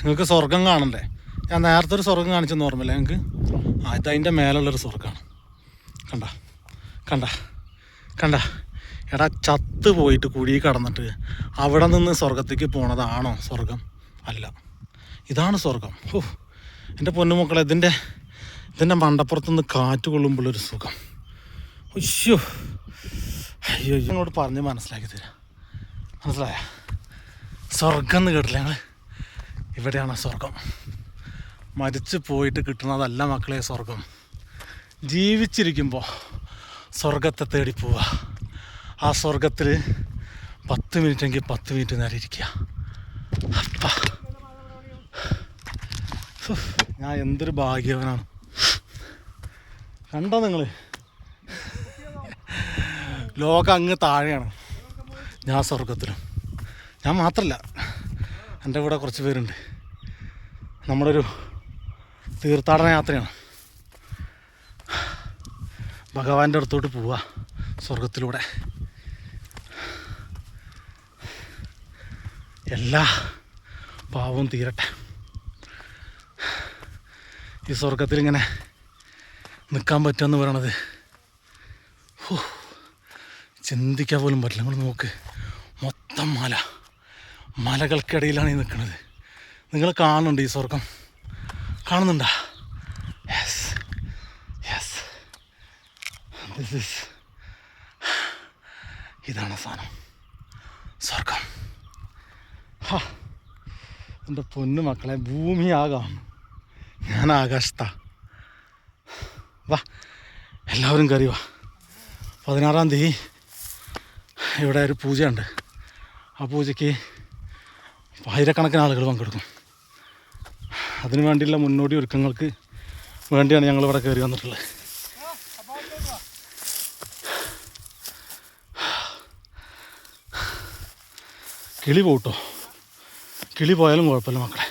നിങ്ങൾക്ക് സ്വർഗം കാണണ്ടേ? ഞാൻ നേരത്തെ ഒരു സ്വർഗം കാണിച്ചെന്ന് ഓർമ്മയില്ല ഞങ്ങൾക്ക് ആ ഇത് അതിന്റെ മേലുള്ളൊരു സ്വർഗമാണ് കണ്ട? കണ്ട? കണ്ട? എടാ ചത്ത് പോയിട്ട് കുഴി കടന്നിട്ട് അവിടെ നിന്ന് സ്വർഗത്തേക്ക് പോണതാണോ സ്വർഗം അല്ല. ഇതാണ് സ്വർഗം ഓ എന്റെ പൊന്നുമക്കളെ ഇതിന്റെ ഇതിന്റെ മണ്ടപ്പുറത്തുനിന്ന് കാറ്റ് കൊള്ളുമ്പോഴൊരു സുഖം. ഉയ്യോ അയ്യോ എന്നോട് പറഞ്ഞ് മനസ്സിലാക്കി തരാം. മനസ്സിലായ? സ്വർഗം എന്ന് കേട്ടില്ല ഞങ്ങൾ ഇവിടെയാണ് സ്വർഗം. മരിച്ചു പോയിട്ട് കിട്ടുന്നതല്ല മക്കളെ സ്വർഗം. ജീവിച്ചിരിക്കുമ്പോൾ സ്വർഗത്തെ തേടി പോവുക. ആ സ്വർഗത്തിൽ പത്ത് മിനിറ്റ് എങ്കിൽ പത്ത് മിനിറ്റ് നേരം ഇരിക്കുക. അപ്പ. ഞാൻ എന്തൊരു ഭാഗ്യവനാണ്. കണ്ടോ നിങ്ങൾ ലോകം അങ്ങ് താഴെയാണ്. ഞാൻ സ്വർഗത്തിലും. ഞാൻ മാത്രമല്ല എന്റെ കൂടെ കുറച്ച് പേരുണ്ട്. നമ്മളൊരു തീർത്ഥാടന യാത്രയാണ്. ഭഗവാന്റെ അടുത്തോട്ട് പോവുക സ്വർഗത്തിലൂടെ എല്ലാ പാവവും തീരട്ടെ. ഈ സ്വർഗത്തിൽ ഇങ്ങനെ നിൽക്കാൻ പറ്റുമെന്ന് പറയണത്. ചിന്തിക്കാൻ പോലും പറ്റില്ല. നമ്മൾ നോക്ക്. മൊത്തം മല. മലകൾക്കിടയിലാണ് ഈ നിൽക്കുന്നത് നിങ്ങൾ കാണുന്നുണ്ട് ഈ സ്വർഗം? കാണുന്നുണ്ടാ? യെസ് യെസ് ദിസ് ഇസ് ഇതാണ് സാധനം. സ്വർഗം. എന്റെ പൊന്നു മക്കളെ ഭൂമി ആകാം ഞാൻ ആകാശത്താ. വാ. എല്ലാവരും കയറി വാ. പതിനാറാം തീയതി ഇവിടെ ഒരു പൂജയുണ്ട്. ആ പൂജയ്ക്ക് ആയിരക്കണക്കിന് ആളുകൾ പങ്കെടുക്കും. അതിനു വേണ്ടിയുള്ള മുന്നോടി ഒരുക്കങ്ങൾക്ക് വേണ്ടിയാണ് ഞങ്ങൾ ഇവിടെ കയറി വന്നിട്ടുള്ളത്. കിളി പോട്ടോ. കിളി പോയാലും കുഴപ്പമില്ല മക്കളെ.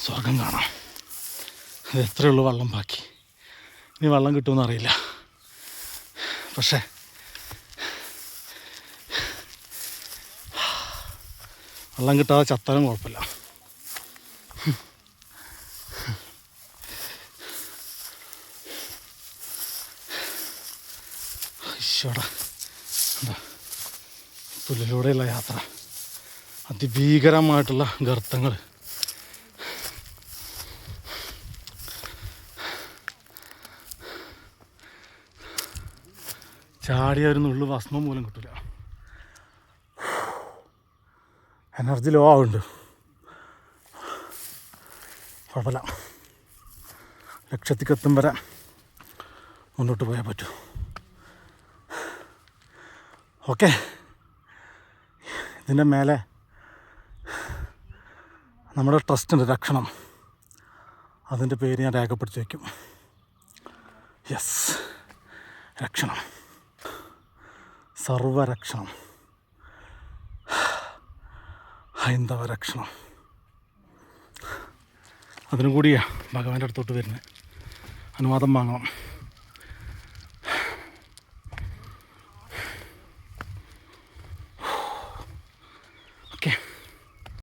സ്വർഗം കാണാം. ഇത് എത്രയുള്ളൂ വെള്ളം ബാക്കി. ഇനി വെള്ളം കിട്ടുമെന്ന് അറിയില്ല. പക്ഷേ വെള്ളം കിട്ടാതെ ചത്താലും കുഴപ്പമില്ല. പുല്ലിലൂടെയുള്ള യാത്ര. അതിഭീകരമായിട്ടുള്ള ഗർത്തങ്ങൾ. ചാടിയ ഒരു നുള്ളു ഭസ്മം പോലും കിട്ടില്ല എനർജി ലോ ആവുന്നുണ്ട് കുഴപ്പമില്ല. ലക്ഷ്യത്തിക്കെത്തും വരെ മുന്നോട്ട് പോയാൽ പറ്റൂ. ഓക്കെ. ഇതിന്റെ മേലെ നമ്മുടെ ട്രസ്റ്റിന്റെ രക്ഷണം. അതിന്റെ പേര് ഞാൻ രേഖപ്പെടുത്തി വയ്ക്കും. യെസ്. രക്ഷണം. സർവരക്ഷണം. ഹൈന്ദവ രക്ഷണം അതിനും കൂടിയാണ് ഭഗവാന്റെ അടുത്തോട്ട് വരുന്നത് അനുവാദം വാങ്ങണം.